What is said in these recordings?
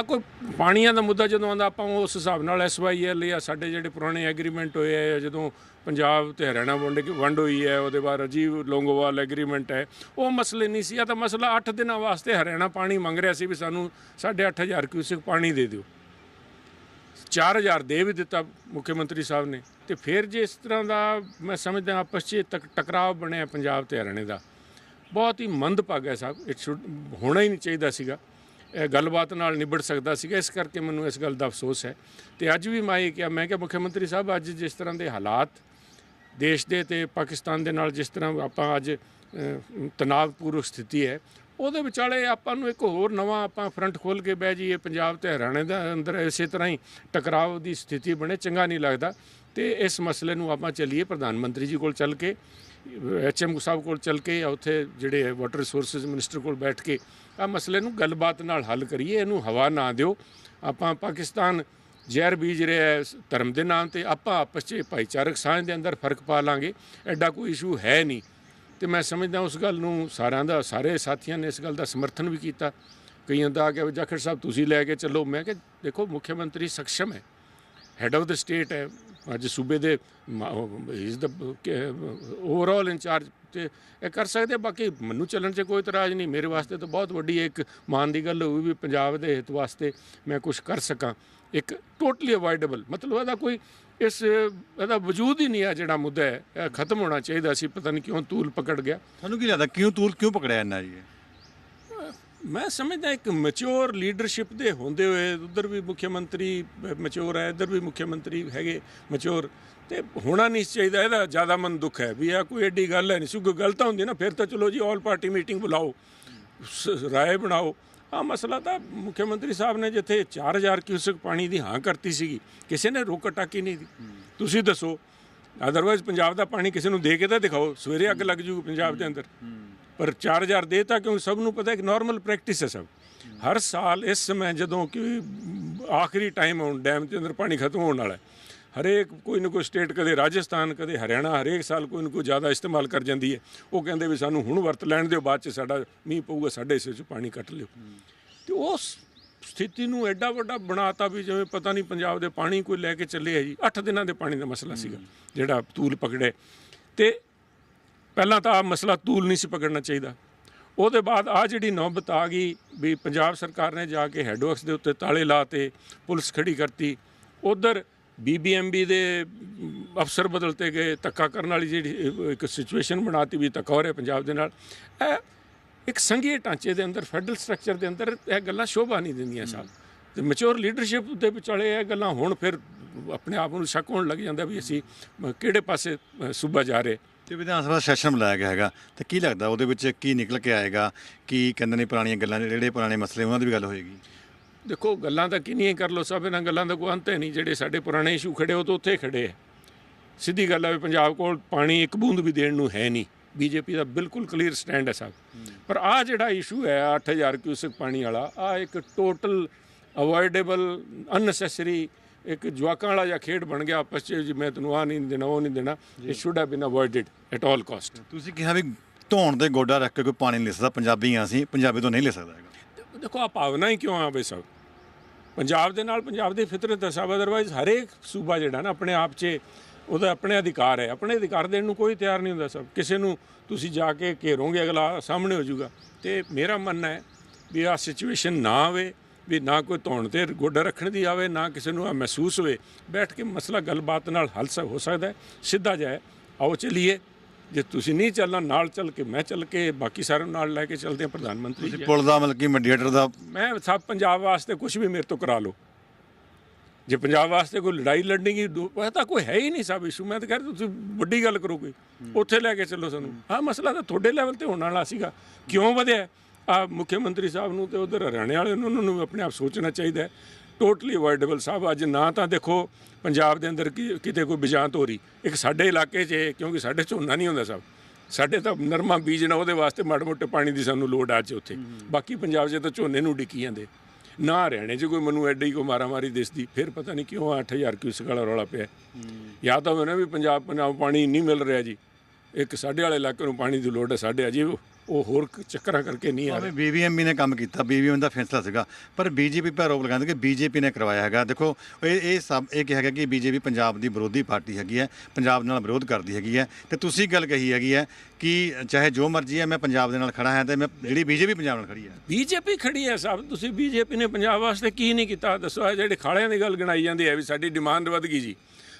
ਆ ਕੋਈ ਪਾਣੀਆਂ ਦਾ ਮੁੱਦਾ ਜਦੋਂ ਆਉਂਦਾ, ਆਪਾਂ ਉਸ ਹਿਸਾਬ ਨਾਲ ਐਸਵਾਈਐਲ ਜਾਂ ਸਾਡੇ ਜਿਹੜੇ ਪੁਰਾਣੇ ਐਗਰੀਮੈਂਟ ਹੋਏ ਆ ਜਦੋਂ ਪੰਜਾਬ ਤੇ ਹਰਿਆਣਾ ਵੰਡ ਵੰਡ ਹੋਈ ਹੈ, ਉਹਦੇ ਬਾਅਦ ਰਾਜੀਵ ਲੋਂਗੋਵਾਲ ਐਗਰੀਮੈਂਟ ਹੈ, ਉਹ ਮਸਲੇ ਨਹੀਂ ਸੀ। ਆ ਤਾਂ ਮਸਲਾ 8 ਦਿਨਾਂ ਵਾਸਤੇ ਹਰਿਆਣਾ ਪਾਣੀ ਮੰਗ ਰਿਹਾ ਸੀ ਵੀ ਸਾਨੂੰ 8500 ਕਿਊਸਿਕ ਪਾਣੀ ਦੇ ਦਿਓ। 4000 ਦੇ ਵੀ ਦਿੱਤਾ ਮੁੱਖ ਮੰਤਰੀ ਸਾਹਿਬ ਨੇ ਤੇ ਫਿਰ ਜੇ ਇਸ ਤਰ੍ਹਾਂ ਦਾ ਮੈਂ ਸਮਝਦਾ ਆਪਸ 'ਚ ਤਕ ਟਕਰਾਅ ਬਣਿਆ ਪੰਜਾਬ ਤੇ ਹਰਿਆਣੇ ਦਾ। ਬਹੁਤ ਹੀ ਮੰਦਭਾਗਾ ਸਾਹਿਬ ਇਟ ਸ਼ੁੱਡ ਹੋਣਾ ਹੀ ਨਹੀਂ ਚਾਹੀਦਾ ਸੀਗਾ। ਗੱਲਬਾਤ ਨਾਲ ਨਿਬੜ ਸਕਦਾ ਸੀਗਾ, ਇਸ ਕਰਕੇ ਮੈਨੂੰ ਇਸ ਗੱਲ ਦਾ ਅਫਸੋਸ ਹੈ। ਤੇ ਅੱਜ ਵੀ ਮੈਂ ਇਹ ਕਿਹਾ, ਮੈਂ ਕਿਹਾ ਮੁੱਖ ਮੰਤਰੀ ਸਾਹਿਬ, ਅੱਜ ਜਿਸ ਤਰ੍ਹਾਂ ਦੇ ਹਾਲਾਤ ਦੇਸ਼ ਦੇ ਤੇ ਪਾਕਿਸਤਾਨ ਦੇ ਨਾਲ ਜਿਸ ਤਰ੍ਹਾਂ ਆਪਾਂ ਅੱਜ ਤਣਾਅਪੂਰਵਕ ਸਥਿਤੀ ਹੈ, ਉਹਦੇ ਵਿਚਾਲੇ ਆਪਾਂ ਨੂੰ ਇੱਕ ਹੋਰ ਨਵਾਂ ਆਪਾਂ ਫਰੰਟ ਖੋਲ ਕੇ ਬਹਿ ਜਾਈਏ, ਪੰਜਾਬ ਤੇ ਹਰਿਆਣੇ ਦੇ ਅੰਦਰ ਇਸੇ ਤਰ੍ਹਾਂ ਹੀ ਟਕਰਾਅ ਦੀ ਸਥਿਤੀ ਬਣੇ, ਚੰਗਾ ਨਹੀਂ ਲੱਗਦਾ। ਤੇ ਇਸ ਮਸਲੇ ਨੂੰ ਆਪਾਂ ਚੱਲੀਏ, ਪ੍ਰਧਾਨ ਮੰਤਰੀ ਜੀ ਕੋਲ ਚੱਲ ਕੇ। ਐਚਐਮ ਸਾਹਿਬ ਕੋਲ ਚੱਲ ਕੇ ਜਾਂ ਉੱਥੇ ਜਿਹੜੇ ਵਾਟਰ ਰਿਸੋਰਸਸ ਮਿਨਿਸਟਰ ਕੋਲ ਬੈਠ ਕੇ ਆ ਮਸਲੇ ਨੂੰ ਗੱਲਬਾਤ ਨਾਲ ਹੱਲ ਕਰੀਏ, ਇਹਨੂੰ ਹਵਾ ਨਾ ਦਿਓ। ਆਪਾਂ ਪਾਕਿਸਤਾਨ ਜ਼ਹਿਰ ਬੀਜ ਰਿਹਾ ਹੈ ਧਰਮ ਦੇ ਨਾਮ ਤੇ, ਆਪਾਂ ਆਪਸ 'ਚ ਭਾਈਚਾਰਕ ਸਾਂਝ ਦੇ ਅੰਦਰ ਫ਼ਰਕ ਪਾ ਲਾਂਗੇ, ਐਡਾ ਕੋਈ ਇਸ਼ੂ ਹੈ ਨਹੀਂ। ਤੇ ਮੈਂ ਸਮਝਦਾ ਉਸ ਗੱਲ ਨੂੰ ਸਾਰਿਆਂ ਦਾ, ਸਾਰੇ ਸਾਥੀਆਂ ਨੇ ਇਸ ਗੱਲ ਦਾ ਸਮਰਥਨ ਵੀ ਕੀਤਾ। ਕਈਆਂ ਦਾ ਆ ਕੇ ਜਾਖੜ ਸਾਹਿਬ, ਤੁਸੀਂ ਲੈ ਕੇ ਚੱਲੋ। ਮੈਂ ਕਿਹਾ, ਦੇਖੋ, ਮੁੱਖ ਮੰਤਰੀ ਸક્ષਮ ਹੈ। ਹੈਡ ਆਫ ਦ ਸਟੇਟ ਹੈ ਅੱਜ ਸੂਬੇ ਦੇ ਇਜ਼ ਦ ਓਵਰਆਲ ਇੰਚਾਰਜ ਤੇ ਇਹ ਕਰ ਸਕਦੇ ਬਾਕੀ ਮੈਨੂੰ ਚੱਲਣ 'ਚ ਕੋਈ ਇਤਰਾਜ਼ ਨਹੀਂ। ਮੇਰੇ ਵਾਸਤੇ ਤਾਂ ਬਹੁਤ ਵੱਡੀ ਇੱਕ ਮਾਣ ਦੀ ਗੱਲ ਹੋਈ ਵੀ ਪੰਜਾਬ ਦੇ ਹਿੱਤ ਵਾਸਤੇ ਮੈਂ ਕੁਝ ਕਰ ਸਕਾਂ। ਇੱਕ ਟੋਟਲੀ ਅਵੋਇਡੇਬਲ ਮਤਲਬ ਇਹਦਾ ਕੋਈ ਇਸ, ਇਹਦਾ ਵਜੂਦ ਹੀ ਨਹੀਂ ਆ ਜਿਹੜਾ ਮੁੱਦਾ ਹੈ। ਇਹ ਖਤਮ ਹੋਣਾ ਚਾਹੀਦਾ ਸੀ, ਪਤਾ ਨਹੀਂ ਕਿਉਂ ਤੂਲ ਪਕੜ ਗਿਆ। ਤੁਹਾਨੂੰ ਕੀ ਲੱਗਦਾ, ਕਿਉਂ ਤੂਲ ਕਿਉਂ ਪਕੜਿਆ ਇੰਨਾ ਜੀ ਇਹ? ਮੈਂ ਸਮਝਦਾ ਇੱਕ ਮੈਚੁਰ ਲੀਡਰਸ਼ਿਪ ਦੇ ਹੁੰਦੇ ਹੋਏ, ਉਧਰ ਵੀ ਮੁੱਖ ਮੰਤਰੀ ਮੈਚੁਰ ਹੈ, ਇੱਧਰ ਵੀ ਮੁੱਖ ਮੰਤਰੀ ਹੈਗੇ ਮੈਚੁਰ ਤੇ ਹੋਣਾ ਨਹੀਂ ਚਾਹੀਦਾ, ਇਹਦਾ ਜ਼ਿਆਦਾ ਮਨ ਦੁੱਖ ਹੈ ਵੀ ਆ ਕੋਈ ਐਡੀ ਗੱਲ ਹੈ ਨਹੀਂ। ਸੀ ਕੋਈ ਗੱਲ ਤਾਂ ਹੁੰਦੀ ਨਾ, ਫਿਰ ਤਾਂ ਚਲੋ ਜੀ ਆਲ ਪਾਰਟੀ ਮੀਟਿੰਗ ਬੁਲਾਓ, ਸ- ਰਾਏ ਬਣਾਓ। ਆ ਮਸਲਾ ਤਾਂ ਮੁੱਖ ਮੰਤਰੀ ਸਾਹਿਬ ਨੇ ਜਿੱਥੇ 4000 ਕਿਊਸਕ ਪਾਣੀ ਦੀ ਹਾਂ ਕਰਤੀ ਸੀਗੀ, ਕਿਸੇ ਨੇ ਰੋਕ ਟਾਕੀ ਨਹੀਂ ਦੀ ਤੁਸੀਂ ਦੱਸੋ ਅਦਰਵਾਇਜ਼ ਪੰਜਾਬ ਦਾ ਪਾਣੀ ਕਿਸੇ ਨੂੰ ਦੇ ਕੇ ਤਾਂ ਦਿਖਾਓ, ਸਵੇਰੇ ਅੱਗ ਲੱਗ ਜੂ ਪੰਜਾਬ ਦੇ ਅੰਦਰ। ਪਰ 4000 ਦੇਤਾ ਕਿਉਂਕਿ ਸਭ ਨੂੰ ਪਤਾ ਹੈ ਕਿ ਨਾਰਮਲ ਪ੍ਰੈਕਟਿਸ ਹੈ ਸਭ। ਹਰ ਸਾਲ ਇਸ ਸਮੇਂ ਜਦੋਂ ਕਿ ਆਖਰੀ ਟਾਈਮ ਆਉਣ ਡੈਮ ਦੇ ਅੰਦਰ ਪਾਣੀ ਖਤਮ ਹੋਣ ਵਾਲਾ ਹੈ, ਹਰੇਕ ਕੋਈ ਨਾ ਕੋਈ ਸਟੇਟ ਕਦੇ ਰਾਜਸਥਾਨ, ਕਦੇ ਹਰਿਆਣਾ, ਹਰੇਕ ਸਾਲ ਕੋਈ ਨਾ ਕੋਈ ਜ਼ਿਆਦਾ ਇਸਤੇਮਾਲ ਕਰ ਜਾਂਦੀ ਹੈ। ਉਹ ਕਹਿੰਦੇ ਵੀ ਸਾਨੂੰ ਹੁਣ ਵਰਤ ਲੈਣ ਦਿਓ, ਬਾਅਦ ਚ ਸਾਡਾ ਮੀਂਹ ਪਊਗਾ, ਸਾਡੇ ਹਿੱਸੇ ਚ ਪਾਣੀ ਕੱਟ ਲਿਓ। ਤੇ ਉਸ ਸਥਿਤੀ ਨੂੰ ਐਡਾ ਵੱਡਾ ਬਣਾਤਾ ਵੀ ਜਿਵੇਂ ਪਤਾ ਨਹੀਂ ਪੰਜਾਬ ਦੇ ਪਾਣੀ ਕੋਈ ਲੈ ਕੇ ਚੱਲੇ ਹੈ ਜੀ। 8 ਦਿਨਾਂ ਦੇ ਪਾਣੀ ਦਾ ਮਸਲਾ ਸੀਗਾ, ਜਿਹੜਾ ਤੂਲ ਪਕੜੇ। ਤੇ ਪਹਿਲਾਂ ਤਾਂ ਆ ਮਸਲਾ ਤੂਲ ਨਹੀਂ ਸੀ ਪਕੜਨਾ ਚਾਹੀਦਾ। ਉਹਦੇ ਬਾਅਦ ਆ ਜਿਹੜੀ ਨੌਬਤ ਆ ਗਈ ਵੀ ਪੰਜਾਬ ਸਰਕਾਰ ਨੇ ਜਾ ਕੇ ਹੈਡਵਰਕਸ ਦੇ ਉੱਤੇ ਤਾਲੇ ਲਾਤੇ, ਪੁਲਿਸ ਖੜੀ ਕਰਤੀ। ਉਧਰ ਬੀਬੀਐਮਬੀ ਦੇ ਅਫਸਰ ਬਦਲਤੇ ਗਏ, ਧੱਕਾ ਕਰਨ ਵਾਲੀ ਜਿਹੜੀ ਇੱਕ ਸਿਚੁਏਸ਼ਨ ਬਣਾਤੀ ਵੀ ਧੱਕਾ ਹੋ ਰਿਹਾ ਪੰਜਾਬ ਦੇ ਨਾਲ। ਇਹ ਇੱਕ ਸੰਘੀ ਢਾਂਚੇ ਦੇ ਅੰਦਰ ਫੈਡਰਲ ਸਟਰਕਚਰ ਦੇ ਅੰਦਰ ਇਹ ਗੱਲਾਂ ਸ਼ੋਭਾ ਨਹੀਂ ਦਿੰਦੀਆਂ ਸਾਹਿਬ ਤੇ ਮੈਚੁਰ ਲੀਡਰਸ਼ਿਪ ਦੇ ਵਿਚਾਲੇ ਇਹ ਗੱਲਾਂ ਹੁਣ ਫਿਰ ਆਪਣੇ ਆਪ ਨੂੰ ਸ਼ੱਕ ਹੋਣ ਲੱਗ ਜਾਂਦਾ ਵੀ ਅਸੀਂ ਕਿਹੜੇ ਪਾਸੇ ਸੂਬਾ ਜਾ ਰਹੇ। ਤੇ ਵਿਧਾਨ ਸਭਾ ਸੈਸ਼ਨ ਬੁਲਾਇਆ ਗਿਆ ਹੈਗਾ, ਤੇ ਕੀ ਲੱਗਦਾ ਉਹਦੇ ਵਿੱਚ ਕੀ ਨਿਕਲ ਕੇ ਆਏਗਾ, ਕੀ ਕਹਿੰਦੇ ਨੇ ਪੁਰਾਣੀਆਂ ਗੱਲਾਂ ਜਿਹੜੇ ਪੁਰਾਣੇ ਮਸਲੇ, ਉਹਨਾਂ ਦੀ ਵੀ ਗੱਲ ਹੋਏਗੀ? ਦੇਖੋ, ਗੱਲਾਂ ਤਾਂ ਕਿੰਨੀਆਂ ਹੀ ਕਰ ਲੋ ਸਭ, ਇਹਨਾਂ ਗੱਲਾਂ ਦਾ ਕੋਈ ਅੰਤ ਹੈ ਨਹੀਂ, ਜਿਹੜੇ ਸਾਡੇ ਪੁਰਾਣੇ ਇਸ਼ੂ ਖੜੇ ਉਹ ਤਾਂ ਉੱਥੇ ਹੀ ਖੜੇ ਹੈ ਸਿੱਧੀ ਗੱਲ ਹੈ ਵੀ ਪੰਜਾਬ ਕੋਲ ਪਾਣੀ ਇੱਕ ਬੂੰਦ ਵੀ ਦੇਣ ਨੂੰ ਹੈ ਨਹੀਂ, ਬੀਜੇਪੀ ਦਾ ਬਿਲਕੁਲ ਕਲੀਅਰ ਸਟੈਂਡ ਹੈ ਸਾਹਿਬ ਪਰ ਆ ਜਿਹੜਾ ਇਸ਼ੂ ਹੈ 8000 ਕਿਊਸਕ ਪਾਣੀ ਵਾਲਾ ਆ ਇੱਕ ਟੋਟਲ ਅਵੋਇਡੇਬਲ ਅਨਨੈਸੈਸਰੀ ਇੱਕ ਜਵਾਕਾਂ ਵਾਲਾ ਜਿਹਾ ਖੇਡ ਬਣ ਗਿਆ ਆਪਸ ਚ ਜੀ ਮੈਂ ਤੈਨੂੰ ਆ ਨਹੀਂ ਦੇਣਾ ਉਹ ਨਹੀਂ ਦੇਣਾ it should have been avoided at all cost ਤੁਸੀਂ ਕਿਹਾ ਵੀ ਧੌਣ ਤੇ ਗੋਡਾ ਰੱਖ ਕੇ ਕੋਈ ਪਾਣੀ ਨਹੀਂ ਲੈ ਸਕਦਾ ਪੰਜਾਬੀ ਹਾਂ ਅਸੀਂ ਪੰਜਾਬੀ ਤੋਂ ਨਹੀਂ ਲੈ ਸਕਦਾ ਹੈਗਾ। ਦੇਖੋ ਆ ਭਾਵਨਾ ਹੀ ਕਿਉਂ ਆਵੇ ਸਭ? ਪੰਜਾਬ ਦੇ ਨਾਲ ਪੰਜਾਬ ਦੀ ਫਿਤਰਤ ਹੈ ਸਭ ਅਦਰਵਾਈਜ਼ ਹਰੇਕ ਸੂਬਾ ਜਿਹੜਾ ਨਾ ਆਪਣੇ ਆਪ 'ਚ ਉਹਦਾ ਆਪਣੇ ਅਧਿਕਾਰ ਹੈ। ਆਪਣੇ ਅਧਿਕਾਰ ਦੇਣ ਨੂੰ ਕੋਈ ਤਿਆਰ ਨਹੀਂ ਹੁੰਦਾ ਸਭ। ਕਿਸੇ ਨੂੰ ਤੁਸੀਂ ਜਾ ਕੇ ਘੇਰੋਗੇ ਅਗਲਾ ਸਾਹਮਣੇ ਹੋ ਜਾਊਗਾ। ਤੇ ਮੇਰਾ ਮੰਨਣਾ ਹੈ ਵੀ ਆ ਸਿਚੁਏਸ਼ਨ ਨਾ ਆਵੇ। ਵੀ ਨਾ ਕੋਈ ਧੌਣ ਤੇ ਗੋਡਾ ਰੱਖਣ ਦੀ ਆਵੇ ਨਾ ਕਿਸੇ ਨੂੰ ਆ ਮਹਿਸੂਸ ਹੋਵੇ। ਬੈਠ ਕੇ ਮਸਲਾ ਗੱਲਬਾਤ ਨਾਲ ਹੱਲ ਹੋ ਸਕਦਾ ਹੈ। ਸਿੱਧਾ ਜਾਏ ਆਓ ਚਲੀਏ। ਜੇ ਤੁਸੀਂ ਨਹੀਂ ਚੱਲਣਾ ਨਾਲ ਚੱਲ ਕੇ ਮੈਂ ਚੱਲ ਕੇ ਬਾਕੀ ਸਾਰਿਆਂ ਨਾਲ ਲੈ ਕੇ ਚੱਲਦੇ ਹਾਂ ਪ੍ਰਧਾਨ ਮੰਤਰੀ ਜੀ। ਪੁਲ ਦਾ ਮਤਲਬ ਕਿ ਮੀਡੀਏਟਰ ਦਾ ਮੈਂ ਸਭ ਪੰਜਾਬ ਵਾਸਤੇ ਕੁਝ ਵੀ ਮੇਰੇ ਤੋਂ ਕਰਾ ਲਓ। ਜੇ ਪੰਜਾਬ ਵਾਸਤੇ ਕੋਈ ਲੜਾਈ ਲੜਨੀ ਕੀ ਤਾਂ ਕੋਈ ਹੈ ਹੀ ਨਹੀਂ ਸਭ ਇਸ਼ੂ ਮੈਂ ਤਾਂ ਕਹਿ ਰਿਹਾ ਤੁਸੀਂ ਵੱਡੀ ਗੱਲ ਕਰੋ ਕੋਈ। ਉੱਥੇ ਲੈ ਕੇ ਚੱਲੋ ਸਾਨੂੰ। ਆਹ ਮਸਲਾ ਤਾਂ ਤੁਹਾਡੇ ਲੈਵਲ ਤੇ ਹੋਣ ਵਾਲਾ ਸੀਗਾ। ਕਿਉਂ ਵਧਿਆ? ਆ ਮੁੱਖ ਮੰਤਰੀ ਸਾਹਿਬ ਨੂੰ ਤੇ ਉਧਰ ਹਰਿਆਣੇ ਵਾਲੇ ਨੂੰ ਉਹਨਾਂ ਨੂੰ ਆਪਣੇ ਆਪ ਸੋਚਣਾ ਚਾਹੀਦਾ ਹੈ। ਟੋਟਲੀ ਅਵੋਇਡੇਬਲ ਸਾਹਿਬ ਅੱਜ ਨਾ ਤਾਂ ਦੇਖੋ ਪੰਜਾਬ ਦੇ ਅੰਦਰ ਕਿਤੇ ਕੋਈ ਬਿਜਾਂਤ ਹੋ ਰਹੀ ਇੱਕ ਸਾਡੇ ਇਲਾਕੇ 'ਚ ਕਿਉਂਕਿ ਸਾਡੇ ਝੋਨਾ ਨਹੀਂ ਹੁੰਦਾ ਸਭ। ਸਾਡੇ ਤਾਂ ਨਰਮਾ ਬੀਜਣਾ ਉਹਦੇ ਵਾਸਤੇ ਮਾੜੇ ਮੋਟੇ ਪਾਣੀ ਦੀ ਸਾਨੂੰ ਲੋੜ ਆ ਅੱਜ ਉੱਥੇ। ਬਾਕੀ ਪੰਜਾਬ 'ਚ ਤਾਂ ਝੋਨੇ ਨੂੰ ਡਿੱਕੀ ਜਾਂਦੇ। ਨਾ ਹਰਿਆਣੇ 'ਚ ਕੋਈ ਮੈਨੂੰ ਐਡੀ ਕੋ ਮਾਰਾਮਾਰੀ ਦਿਸਦੀ ਫਿਰ ਪਤਾ ਨਹੀਂ ਕਿਉਂ 8000 ਕਿਊਸਕ ਵਾਲਾ ਰੌਲਾ ਪਿਆ। ਜਾਂ ਤਾਂ ਨਾ ਵੀ ਪੰਜਾਬ ਪੰਜਾਬ ਪਾਣੀ ਨਹੀਂ ਮਿਲ ਰਿਹਾ ਜੀ। ਇੱਕ ਸਾਡੇ ਵਾਲੇ ਇਲਾਕੇ ਨੂੰ ਪਾਣੀ ਦੀ ਲੋੜ ਹੈ ਸਾਡੇ ਅਜੇ ਉਹ ਹੋਰ ਕ- ਚੱਕਰਾਂ ਕਰਕੇ ਨਹੀਂ ਆ ਰਹੇ। ਬੀਬੀਐਮਬੀ ਨੇ ਕੰਮ ਕੀਤਾ ਬੀਬੀਐਮ ਦਾ ਫੈਸਲਾ ਸੀਗਾ ਪਰ ਬੀਜੇਪੀ ਪਰ ਆਰੋਪ ਲਗਾਉਂਦੇ ਕਿ ਬੀਜੇਪੀ ਨੇ ਕਰਵਾਇਆ ਹੈਗਾ। ਦੇਖੋ ਇਹ ਇਹ ਸਭ ਇਹ ਕਿਹਾ ਗਿਆ ਕਿ ਬੀਜੇਪੀ ਪੰਜਾਬ ਦੀ ਵਿਰੋਧੀ ਪਾਰਟੀ ਹੈਗੀ ਹੈ ਪੰਜਾਬ ਨਾਲ ਵਿਰੋਧ ਕਰਦੀ ਹੈਗੀ ਹੈ। ਤੇ ਤੁਸੀਂ ਗੱਲ ਕਹੀ ਹੈਗੀ ਹੈ ਕਿ ਚਾਹੇ ਜੋ ਮਰਜ਼ੀ ਹੈ ਮੈਂ ਪੰਜਾਬ ਦੇ ਨਾਲ ਖੜਾ ਹਾਂ ਤੇ ਮੈਂ ਜਿਹੜੀ ਬੀਜੇਪੀ ਪੰਜਾਬ ਨਾਲ ਖੜੀ ਹੈ। ਬੀਜੇਪੀ ਖੜੀ ਹੈ ਸਾਹਿਬ ਤੁਸੀਂ ਬੀਜੇਪੀ ਨੇ ਪੰਜਾਬ ਵਾਸਤੇ ਕੀ ਨਹੀਂ ਕੀਤਾ? ਦੱਸੋ ਇਹ ਜਿਹੜੇ ਖਾਲਿਆਂ ਦੀ ਗੱਲ ਗਣਾਈ ਜਾਂਦੀ ਹੈ ਵੀ ਸਾਡੀ ਡਿਮਾਂਡ ਵਧ ਗਈ ਜੀ।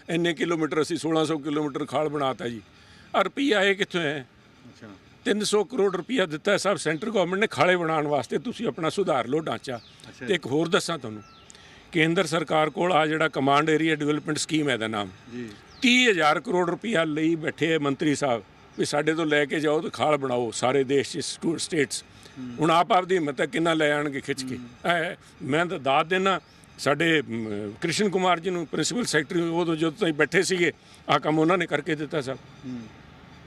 ਇੰਨੇ ਕਿਲੋਮੀਟਰ ਅਸੀਂ 1600 ਕਿਲੋਮੀਟਰ ਖਾਲ ਬਣਾਤਾ ਜੀ। ਆ ਰੁਪਈਆ ਇਹ ਕਿੱਥੋਂ ਹੈ? ਅੱਛਾ। 300 ਕਰੋੜ ਰੁਪਈਆ ਦਿੱਤਾ ਹੈ ਸਾਹਿਬ ਸੈਂਟਰ ਗਵਰਨਮੈਂਟ ਨੇ ਖਾਲੇ ਬਣਾਉਣ ਵਾਸਤੇ ਤੁਸੀਂ ਆਪਣਾ ਸੁਧਾਰ ਲਓ ਢਾਂਚਾ। ਤੇ ਇੱਕ ਹੋਰ ਦੱਸਾਂ ਤੁਹਾਨੂੰ ਕੇਂਦਰ ਸਰਕਾਰ ਕੋਲ ਆ ਜਿਹੜਾ ਕਮਾਂਡ ਏਰੀਆ ਡਿਵੈਲਪਮੈਂਟ ਸਕੀਮ ਹੈ ਦਾ ਨਾਮ। ਜੀ। 30000 ਕਰੋੜ ਰੁਪਈਆ ਲਈ ਬੈਠੇ ਹੈ ਮੰਤਰੀ ਸਾਹਿਬ ਵੀ ਸਾਡੇ ਤੋਂ ਲੈ ਕੇ ਜਾਓ ਤੇ ਖਾਲ ਬਣਾਓ ਸਾਰੇ ਦੇਸ਼ 'ਚ ਸਟੂ- ਸਟੇਟਸ ਹੁਣ ਆਪ ਆਪ ਦੀ ਹਿੰਮਤ ਕਿੰਨਾ ਲੈ ਆਣਗੇ ਖਿੱਚ ਕੇ? ਮੈਂ ਤਾਂ ਦਾਤ ਦੇਣਾ ਸਾਡੇ ਕ੍ਰਿਸ਼ਨ ਕੁਮਾਰ ਜੀ ਨੂੰ ਪ੍ਰਿੰਸੀਪਲ ਸੈਕਟਰੀ ਉਦੋਂ ਜਦੋਂ ਤਾਈਂ ਬੈਠੇ ਸੀਗੇ ਆ ਕੰਮ ਉਹਨਾਂ ਨੇ ਕਰਕੇ ਦਿੱਤਾ ਸਭ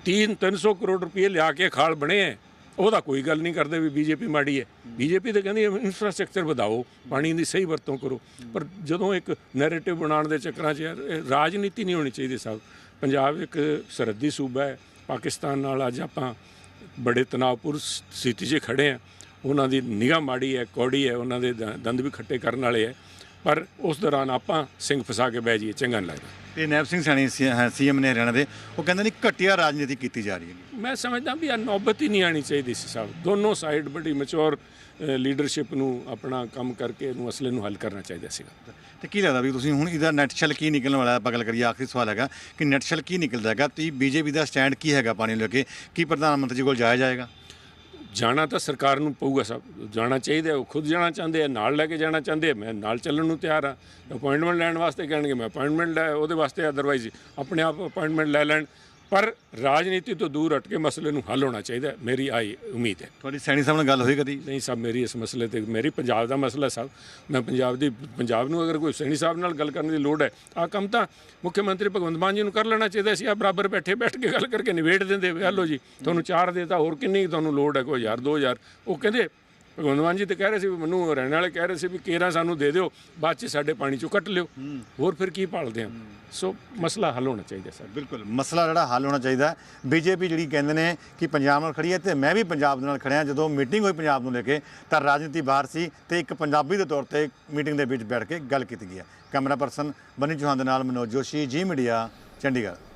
3 300 ਕਰੋੜ ਰੁਪਏ ਲਿਆ ਕੇ ਖਾਲ ਬਣੇ ਹੈ ਉਹਦਾ ਕੋਈ ਗੱਲ ਨਹੀਂ ਕਰਦੇ ਵੀ ਬੀਜੇਪੀ ਮਾੜੀ ਹੈ ਬੀਜੇਪੀ ਤਾਂ ਕਹਿੰਦੀ ਇਨਫਰਾਸਟ੍ਰਕਚਰ ਵਧਾਓ, ਪਾਣੀ ਦੀ ਸਹੀ ਵਰਤੋਂ ਕਰੋ। ਪਰ ਜਦੋਂ ਇੱਕ ਨੈਰੇਟਿਵ ਬਣਾਉਣ ਦੇ ਚੱਕਰਾਂ 'ਚ ਰਾਜਨੀਤੀ ਨਹੀਂ ਹੋਣੀ ਚਾਹੀਦੀ ਸਾਹਿਬ ਪੰਜਾਬ ਇੱਕ ਸਰਹੱਦੀ ਸੂਬਾ ਹੈ ਪਾਕਿਸਤਾਨ ਨਾਲ ਅੱਜ ਆਪਾਂ ਬੜੇ ਤਣਾਅਪੂਰ ਸਥਿਤੀ 'ਚ ਖੜੇ ਆ। ਉਹਨਾਂ ਦੀ ਨਿਗਾਹ ਮਾੜੀ ਹੈ ਕੌੜੀ ਹੈ ਉਹਨਾਂ ਦੇ ਦ- ਦੰਦ ਵੀ ਖੱਟੇ ਕਰਨ ਵਾਲੇ ਹੈ ਪਰ ਉਸ ਦੌਰਾਨ ਆਪਾਂ ਸਿੰਘ ਫਸਾ ਕੇ ਬਹਿ ਜਾਈਏ, ਚੰਗਾ ਨਹੀਂ ਲੱਗਦਾ। ਤੇ ਨੈਬ ਸਿੰਘ ਸੈਣੀ ਸੀਐਮ ਨੇ ਹਰਿਆਣਾ ਦੇ ਉਹ ਕਹਿੰਦੇ ਨੇ ਘਟੀਆ ਰਾਜਨੀਤੀ ਕੀਤੀ ਜਾ ਰਹੀ ਹੈ। ਮੈਂ ਸਮਝਦਾ ਵੀ ਇਹ ਨੌਬਤ ਹੀ ਨਹੀਂ ਆਣੀ ਚਾਹੀਦੀ ਸੀ ਸਾਹਿਬ। ਦੋਨੋਂ ਸਾਈਡ ਬੜੀ ਮੈਚੁਰ ਲੀਡਰਸ਼ਿਪ ਨੂੰ ਆਪਣਾ ਕੰਮ ਕਰਕੇ ਇਹਨੂੰ ਮਸਲੇ ਨੂੰ ਹੱਲ ਕਰਨਾ ਚਾਹੀਦਾ ਸੀਗਾ। ਤੇ ਕੀ ਲੱਗਦਾ ਵੀ ਤੁਸੀਂ ਹੁਣ ਇਹਦਾ ਨੈਟਸ਼ਲ ਕੀ ਨਿਕਲਣ ਵਾਲਾ ਹੈ? ਆਪਾਂ ਗੱਲ ਕਰੀਏ ਆਖਰੀ ਸਵਾਲ ਹੈਗਾ ਕਿ ਨੈਟਸ਼ਲ ਕੀ ਨਿਕਲਦਾ ਹੈਗਾ? ਤੇ ਬੀਜੇਪੀ ਦਾ ਸਟੈਂਡ ਕੀ ਹੈਗਾ ਪਾਣੀ ਲੈ ਕੇ? ਕੀ ਪ੍ਰਧਾਨ ਮੰਤਰੀ ਕੋਲ ਜਾਇਆ ਜਾਏਗਾ? ਜਾਣਾ ਤਾਂ ਸਰਕਾਰ ਨੂੰ ਪਊਗਾ ਸਭ। ਜਾਣਾ ਚਾਹੀਦਾ, ਉਹ ਖੁਦ ਜਾਣਾ ਚਾਹੁੰਦੇ ਆ, ਨਾਲ ਲੈ ਕੇ ਜਾਣਾ ਚਾਹੁੰਦੇ ਆ। ਮੈਂ ਨਾਲ ਚੱਲਣ ਨੂੰ ਤਿਆਰ ਆ। ਅਪਾਇੰਟਮੈਂਟ ਲੈਣ ਵਾਸਤੇ ਕਹਿਣਗੇ, ਮੈਂ ਅਪਾਇੰਟਮੈਂਟ ਲੈ, ਉਹਦੇ ਵਾਸਤੇ ਅਦਰਵਾਈਜ਼ ਆਪਣੇ ਆਪ ਅਪਾਇੰਟਮੈਂਟ ਲੈ ਲੈਣ। ਪਰ ਰਾਜਨੀਤੀ ਤੋਂ ਦੂਰ ਹਟ ਕੇ ਮਸਲੇ ਨੂੰ ਹੱਲ ਹੋਣਾ ਚਾਹੀਦਾ ਮੇਰੀ ਆਈ ਉਮੀਦ ਹੈ। ਤੁਹਾਡੀ ਸੈਣੀ ਸਾਹਿਬ ਨਾਲ ਗੱਲ ਹੋਈ ਕਦੀ? ਨਹੀਂ ਸਾਹਿਬ ਮੇਰੀ ਇਸ ਮਸਲੇ ਤੇ ਮੇਰੀ ਪੰਜਾਬ ਦਾ ਮਸਲਾ ਸਾਹਿਬ ਮੈਂ ਪੰਜਾਬ ਦੀ ਪੰਜਾਬ ਨੂੰ ਅਗਰ ਕੋਈ ਸੈਣੀ ਸਾਹਿਬ ਨਾਲ ਗੱਲ ਕਰਨ ਦੀ ਲੋੜ ਹੈ ਆ ਕੰਮ ਤਾਂ ਮੁੱਖ ਮੰਤਰੀ ਭਗਵੰਤ ਮਾਨ ਜੀ ਨੂੰ ਕਰ ਲੈਣਾ ਚਾਹੀਦਾ ਸੀ ਆ ਬਰਾਬਰ ਬੈਠੇ ਬੈਠ ਕੇ ਗੱਲ ਕਰਕੇ ਨਿਬੇੜ ਦਿੰਦੇ ਹਲੋ ਜੀ ਤੁਹਾਨੂੰ ਚਾਰ ਦੇਤਾ ਹੋਰ ਕਿੰਨੀ ਤੁਹਾਨੂੰ ਲੋੜ ਹੈ? ਕੋਈ ਹਜ਼ਾਰ ਦੋ ਹਜ਼ਾਰ? ਉਹ ਕਹਿੰਦੇ ਭਗਵੰਤ ਮਾਨ ਜੀ ਤੇ ਕਹਿ ਰਹੇ ਸੀ ਵੀ ਮੈਨੂੰ ਰਹਿਣ ਵਾਲੇ ਕਹਿ ਰਹੇ ਸੀ ਵੀ ਕੇਰਾ ਸਾਨੂੰ ਦੇ ਦਿਓ ਬਾਅਦ ਚ ਸਾਡੇ ਪਾਣੀ ਚੋਂ ਕੱਟ ਲਿਓ। ਹੋਰ ਫਿਰ ਕੀ ਭਾਲਦੇ ਆ? ਸੋ ਮਸਲਾ ਹੱਲ ਹੋਣਾ ਚਾਹੀਦਾ ਸਰ। ਬਿਲਕੁਲ ਮਸਲਾ ਜਿਹੜਾ ਹੱਲ ਹੋਣਾ ਚਾਹੀਦਾ। ਬੀਜੇਪੀ ਜਿਹੜੀ ਕਹਿੰਦੇ ਨੇ ਕਿ ਪੰਜਾਬ ਨਾਲ ਖੜੀ ਹੈ ਤੇ ਮੈਂ ਵੀ ਪੰਜਾਬ ਦੇ ਨਾਲ ਖੜਿਆ ਜਦੋਂ ਮੀਟਿੰਗ ਹੋਈ ਪੰਜਾਬ ਨੂੰ ਲੈ ਕੇ ਤਾਂ ਰਾਜਨੀਤੀ ਬਾਹਰ ਸੀ ਤੇ ਇੱਕ ਪੰਜਾਬੀ ਦੇ ਤੌਰ ਤੇ ਮੀਟਿੰਗ ਦੇ ਵਿੱਚ ਬੈਠ ਕੇ ਗੱਲ ਕੀਤੀ ਗਈ ਹੈ। ਕੈਮਰਾ ਪਰਸਨ ਬਨੀ ਚੌਹਾਨ ਦੇ ਨਾਲ ਮਨੋਜ ਜੋਸ਼ੀ ਜੀ ਮੀਡੀਆ ਚੰਡੀਗੜ੍ਹ।